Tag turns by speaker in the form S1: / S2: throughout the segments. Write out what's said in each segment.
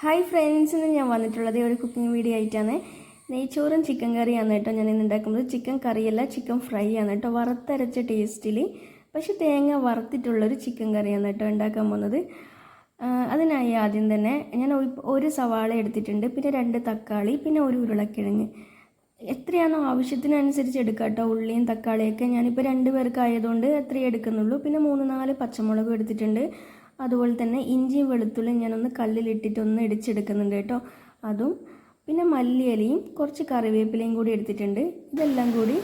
S1: Hi friends ഇന്ന് ഞാൻ വന്നിട്ടുള്ളത് ഒരു കുക്കിംഗ് വീഡിയോ ആയിട്ടാണ്. നെയ്ച്ചോറും ചിക്കൻ കറിയാണ് കേട്ടോ ഞാൻ ഇന്ന് ഉണ്ടാക്കുന്നത്. ചിക്കൻ കറിയല്ല ചിക്കൻ ഫ്രൈ ആണ് കേട്ടോ. വറുത്തരച്ച ടേസ്റ്റിൽ പക്ഷെ തേങ്ങ വറുത്തിട്ടുള്ളൊരു ചിക്കൻ കറിയാണ് കേട്ടോ ഉണ്ടാക്കാൻ പോകുന്നത്. അതിനായി ആദ്യം തന്നെ ഞാൻ ഒരു- സവാള എടുത്തിട്ടുണ്ട് പിന്നെ രണ്ട് തക്കാളി പിന്നെ ഒരു ഉരുളക്കിഴങ്ങ്. എത്രയാണോ ആവശ്യത്തിനനുസരിച്ച് എടുക്കുക കേട്ടോ. ഉള്ളിയും തക്കാളിയൊക്കെ ഞാനിപ്പോൾ രണ്ട് പേർക്കായതുകൊണ്ട് അത്രയേ എടുക്കുന്നുള്ളൂ. പിന്നെ മൂന്ന് നാല് പച്ചമുളകും എടുത്തിട്ടുണ്ട്. അതുപോലെ തന്നെ ഇഞ്ചിയും വെളുത്തുള്ളിയും ഞാനൊന്ന് കല്ലിലിട്ടിട്ട് ഒന്ന് ഇടിച്ചെടുക്കുന്നുണ്ട് കേട്ടോ. അതും പിന്നെ മല്ലിയിലയും കുറച്ച് കറിവേപ്പിലയും കൂടി എടുത്തിട്ടുണ്ട്. ഇതെല്ലാം കൂടി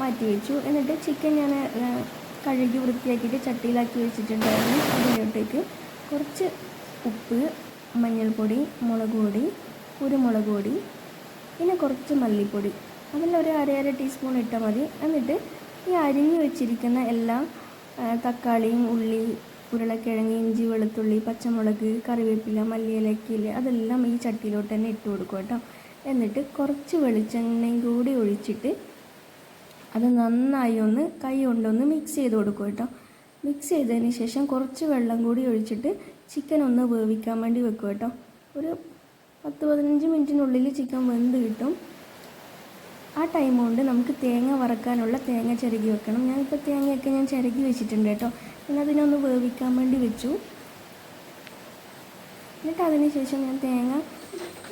S1: മാറ്റി വെച്ചു. എന്നിട്ട് ചിക്കൻ ഞാൻ കഴുകി വൃത്തിയാക്കിയിട്ട് ചട്ടിയിലാക്കി വെച്ചിട്ടുണ്ടായിരുന്നു. അതിലോട്ടേക്ക് കുറച്ച് ഉപ്പ് മഞ്ഞൾപ്പൊടി മുളക് പൊടി കുരുമുളക് പൊടി പിന്നെ കുറച്ച് മല്ലിപ്പൊടി. അതിൽ ഒരു അരയര അര ടീസ്പൂൺ ഇട്ടാൽ മതി. എന്നിട്ട് ഈ അരിഞ്ഞു വെച്ചിരിക്കുന്ന എല്ലാം തക്കാളിയും ഉള്ളി ഉരുളക്കിഴങ്ങ് ഇഞ്ചി വെളുത്തുള്ളി പച്ചമുളക് കറിവേപ്പില മല്ലിയിലക്കില്ല അതെല്ലാം ഈ ചട്ടിയിലോട്ട് തന്നെ ഇട്ട് കൊടുക്കുക കേട്ടോ. എന്നിട്ട് കുറച്ച് വെളിച്ചെണ്ണയും കൂടി ഒഴിച്ചിട്ട് അത് നന്നായി ഒന്ന് കൈ കൊണ്ടൊന്ന് മിക്സ് ചെയ്ത് കൊടുക്കുക കേട്ടോ. മിക്സ് ചെയ്തതിന് ശേഷം കുറച്ച് വെള്ളം കൂടി ഒഴിച്ചിട്ട് ചിക്കൻ ഒന്ന് വേവിക്കാൻ വേണ്ടി വെക്കുക കേട്ടോ. ഒരു പത്ത് പതിനഞ്ച് മിനിറ്റിനുള്ളിൽ ചിക്കൻ വെന്ത് കിട്ടും. ആ ടൈം കൊണ്ട് നമുക്ക് തേങ്ങ വറക്കാനുള്ള തേങ്ങ ചിരകി വെക്കണം. ഞാനിപ്പോൾ തേങ്ങയൊക്കെ ഞാൻ ചിരകി വെച്ചിട്ടുണ്ട് കേട്ടോ. പിന്നെ അതിനൊന്ന് വേവിക്കാൻ വേണ്ടി വെച്ചു. എന്നിട്ട് അതിന് ശേഷം ഞാൻ തേങ്ങ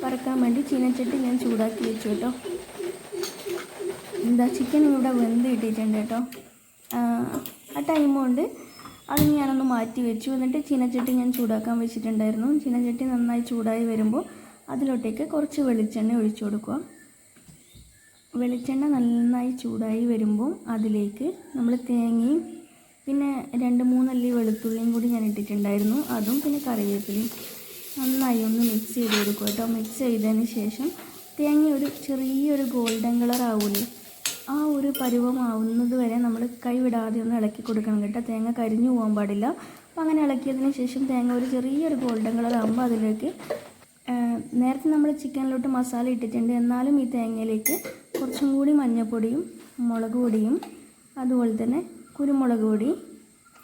S1: വറക്കാൻ വേണ്ടി ചീനച്ചട്ടി ഞാൻ ചൂടാക്കി വെച്ചു കേട്ടോ. എന്താ ചിക്കൻ ഇവിടെ വെന്ത് കിട്ടിയിട്ടുണ്ട് കേട്ടോ. ആ, ടൈം കൊണ്ട് അത് ഞാനൊന്ന് മാറ്റി വെച്ചു. എന്നിട്ട് ചീനച്ചട്ടി ഞാൻ ചൂടാക്കാൻ വെച്ചിട്ടുണ്ടായിരുന്നു. ചീനച്ചട്ടി നന്നായി ചൂടായി വരുമ്പോൾ അതിലോട്ടേക്ക് കുറച്ച് വെളിച്ചെണ്ണ ഒഴിച്ചു കൊടുക്കുക. വെളിച്ചെണ്ണ നന്നായി ചൂടായി വരുമ്പോൾ അതിലേക്ക് നമ്മൾ തേങ്ങയും പിന്നെ രണ്ട് മൂന്നല്ലി വെളുത്തുള്ളിയും കൂടി ഞാൻ ഇട്ടിട്ടുണ്ടായിരുന്നു. അതും പിന്നെ കറിവേപ്പിലയും. നന്നായി ഒന്ന് മിക്സ് ചെയ്ത് കൊടുക്കുക കേട്ടോ. മിക്സ് ചെയ്തതിന് ശേഷം തേങ്ങ ഒരു ചെറിയൊരു ഗോൾഡൻ കളർ ആവൂലേ? ആ ഒരു പരുവമാവുന്നത് വരെ നമ്മൾ കൈവിടാതെ ഒന്ന് ഇളക്കി കൊടുക്കണം കേട്ടോ. തേങ്ങ കരിഞ്ഞു പോകാൻ പാടില്ല. അപ്പോൾ അങ്ങനെ ഇളക്കിയതിന് ശേഷം തേങ്ങ ഒരു ചെറിയൊരു ഗോൾഡൻ കളർ ആകുമ്പോൾ അതിലേക്ക് നേരത്തെ നമ്മൾ ചിക്കനിലോട്ട് മസാല ഇട്ടിട്ടുണ്ട്. എന്നാലും ഈ തേങ്ങയിലേക്ക് കുറച്ചും കൂടി മഞ്ഞൾപ്പൊടിയും മുളക് പൊടിയും അതുപോലെ തന്നെ കുരുമുളക് പൊടി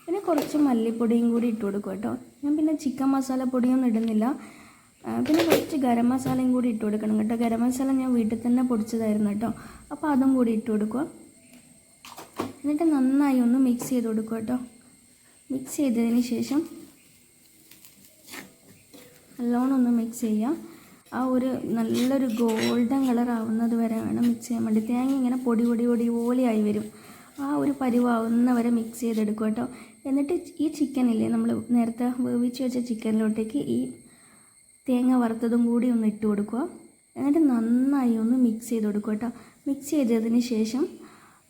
S1: പിന്നെ കുറച്ച് മല്ലിപ്പൊടിയും കൂടി ഇട്ട് കൊടുക്കും കേട്ടോ. ഞാൻ പിന്നെ ചിക്കൻ മസാല പൊടിയൊന്നും ഇടുന്നില്ല. പിന്നെ കുറച്ച് ഗരം മസാലയും കൂടി ഇട്ട് കൊടുക്കണം കേട്ടോ. ഗരം മസാല ഞാൻ വീട്ടിൽ തന്നെ പൊടിച്ചതായിരുന്നു കേട്ടോ. അപ്പോൾ അതും കൂടി ഇട്ട് കൊടുക്കുക. എന്നിട്ട് നന്നായി ഒന്ന് മിക്സ് ചെയ്ത് കൊടുക്കുക കേട്ടോ. മിക്സ് ചെയ്തതിന് ശേഷം നല്ലോണം ഒന്ന് മിക്സ് ചെയ്യാം ആ ഒരു നല്ലൊരു ഗോൾഡൻ കളർ ആവുന്നത് വരെ വേണം മിക്സ് ചെയ്യാൻ വേണ്ടി. തേങ്ങ ഇങ്ങനെ പൊടി പൊടി പൊടി പോലെയായി വരും. ആ ഒരു പരിവാവുന്നവരെ മിക്സ് ചെയ്തെടുക്കും കേട്ടോ. എന്നിട്ട് ഈ ചിക്കനില്ലേ നമ്മൾ നേരത്തെ വേവിച്ച് വെച്ച ചിക്കനിലോട്ടേക്ക് ഈ തേങ്ങ വറുത്തതും കൂടി ഒന്ന് ഇട്ട് കൊടുക്കുക. എന്നിട്ട് നന്നായി ഒന്ന് മിക്സ് ചെയ്ത് കൊടുക്കുക കേട്ടോ. മിക്സ് ചെയ്തതിന് ശേഷം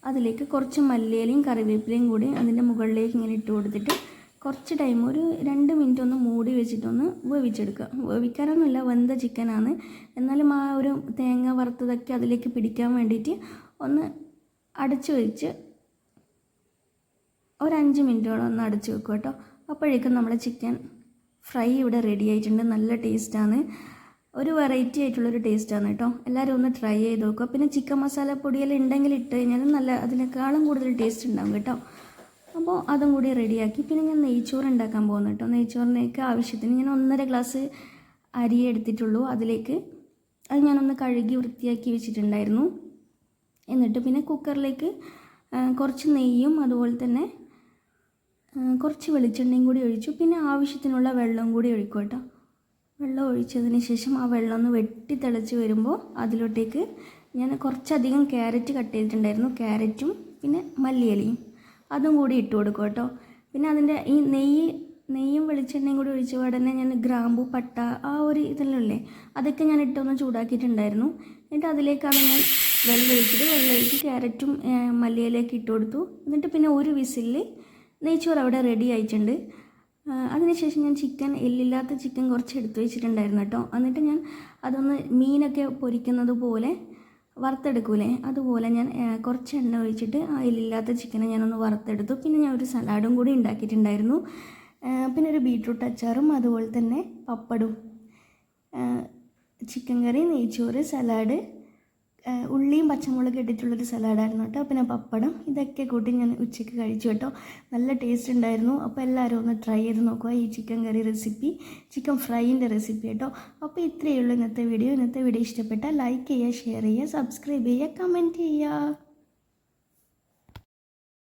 S1: അതിലേക്ക് കുറച്ച് മല്ലിയിലയും കറിവേപ്പിലയും കൂടി അതിന്റെ മുകളിലേക്ക് ഇങ്ങനെ ഇട്ട് കൊടുത്തിട്ട് കുറച്ച് ടൈം ഒരു രണ്ട് മിനിറ്റ് ഒന്ന് മൂടി വെച്ചിട്ടൊന്ന് വേവിച്ചെടുക്കുക. വേവിക്കാനൊന്നുമില്ല വെന്ത ചിക്കനാണ് എന്നാലും ആ ഒരു തേങ്ങ വറുത്തതൊക്കെ അതിലേക്ക് പിടിക്കാൻ വേണ്ടിയിട്ട് ഒന്ന് അടച്ചു വെച്ച് ഒരു അഞ്ച് മിനിറ്റോളം ഒന്ന് അടച്ചു വെക്കുക കേട്ടോ. അപ്പോഴേക്കും നമ്മുടെ ചിക്കൻ ഫ്രൈ ഇവിടെ റെഡി ആയിട്ടുണ്ട്. നല്ല ടേസ്റ്റാണ് ഒരു വെറൈറ്റി ആയിട്ടുള്ളൊരു ടേസ്റ്റാണ് കേട്ടോ. എല്ലാവരും ഒന്ന് ട്രൈ ചെയ്ത് നോക്കുക. പിന്നെ ചിക്കൻ മസാല പൊടിയെല്ലാം ഉണ്ടെങ്കിൽ ഇട്ട് കഴിഞ്ഞാൽ നല്ല അതിനേക്കാളും കൂടുതൽ ടേസ്റ്റ് ഉണ്ടാവും കേട്ടോ. അപ്പോൾ അതും കൂടി റെഡിയാക്കി പിന്നെ ഞാൻ നെയ്ച്ചോറ് ഉണ്ടാക്കാൻ പോകുന്നു കേട്ടോ. നെയ്ച്ചോറിനേക്ക് ആവശ്യത്തിന് ഞാൻ ഒന്നര ഗ്ലാസ് അരി എടുത്തിട്ടുള്ളൂ. അതിലേക്ക് അത് ഞാനൊന്ന് കഴുകി വൃത്തിയാക്കി വെച്ചിട്ടുണ്ടായിരുന്നു. എന്നിട്ട് പിന്നെ കുക്കറിലേക്ക് കുറച്ച് നെയ്യും അതുപോലെ തന്നെ കുറച്ച് വെളിച്ചെണ്ണയും കൂടി ഒഴിച്ചു. പിന്നെ ആവശ്യത്തിനുള്ള വെള്ളവും കൂടി ഒഴിക്കും കേട്ടോ. വെള്ളം ഒഴിച്ചതിന് ശേഷം ആ വെള്ളം ഒന്ന് വെട്ടി തിളച്ച് വരുമ്പോൾ അതിലോട്ടേക്ക് ഞാൻ കുറച്ചധികം ക്യാരറ്റ് കട്ട് ചെയ്തിട്ടുണ്ടായിരുന്നു. ക്യാരറ്റും പിന്നെ മല്ലിയിലയും. അതും കൂടി ഇട്ട് കൊടുക്കും കേട്ടോ. പിന്നെ അതിന്റെ ഈ നെയ്യ് നെയ്യും വെളിച്ചെണ്ണയും കൂടി ഒഴിച്ച ഉടനെ ഞാൻ ഗ്രാമ്പു പട്ട ആ ഒരു ഇതെല്ലാം അതൊക്കെ ഞാൻ ഇട്ടൊന്ന് ചൂടാക്കിയിട്ടുണ്ടായിരുന്നു. എന്നിട്ട് അതിലേക്കാണ് ഞാൻ വെള്ളം ഒഴിച്ചിട്ട് വെള്ളം ഒഴിച്ച് ക്യാരറ്റും മല്ലിയിലേക്ക് ഇട്ട് കൊടുത്തു. എന്നിട്ട് പിന്നെ ഒരു വിസിലിൽ നെയ്ച്ചോറ് അവിടെ റെഡി ആയിട്ടുണ്ട്. അതിനുശേഷം ഞാൻ ചിക്കൻ എല്ലില്ലാത്ത ചിക്കൻ കുറച്ച് എടുത്തു വെച്ചിട്ടുണ്ടായിരുന്നു കേട്ടോ. എന്നിട്ട് ഞാൻ അതൊന്ന് മീനൊക്കെ പൊരിക്കുന്നത് പോലെ വറുത്തെടുക്കൂലേ? അതുപോലെ ഞാൻ കുറച്ച് എണ്ണ ഒഴിച്ചിട്ട് ആ എല്ലില്ലാത്ത ചിക്കനെ ഞാനൊന്ന് വറുത്തെടുത്തു. പിന്നെ ഞാൻ ഒരു സലാഡും കൂടി ഉണ്ടാക്കിയിട്ടുണ്ടായിരുന്നു. പിന്നെ ഒരു ബീട്രൂട്ട് അച്ചാറും അതുപോലെ തന്നെ പപ്പടും. ചിക്കൻ കറി നെയ്ച്ചോറ് സലാഡ് ഉള്ളിയും പച്ചമുളകും ഇട്ടിട്ടുള്ളൊരു സലാഡായിരുന്നു കേട്ടോ. പിന്നെ പപ്പടം ഇതൊക്കെ കൂട്ടി ഞാൻ ഉച്ചയ്ക്ക് കഴിച്ചു കേട്ടോ. നല്ല ടേസ്റ്റ് ഉണ്ടായിരുന്നു. അപ്പോൾ എല്ലാവരും ഒന്ന് ട്രൈ ചെയ്ത് നോക്കുക. ഈ ചിക്കൻ കറി റെസിപ്പി ചിക്കൻ ഫ്രൈന്റെ റെസിപ്പി കേട്ടോ. അപ്പോൾ ഇത്രയേ ഉള്ളൂ ഇന്നത്തെ വീഡിയോ ഇന്നത്തെ വീഡിയോ ഇഷ്ടപ്പെട്ടാൽ ലൈക്ക് ചെയ്യുക ഷെയർ ചെയ്യുക സബ്സ്ക്രൈബ് ചെയ്യുക കമന്റ് ചെയ്യുക.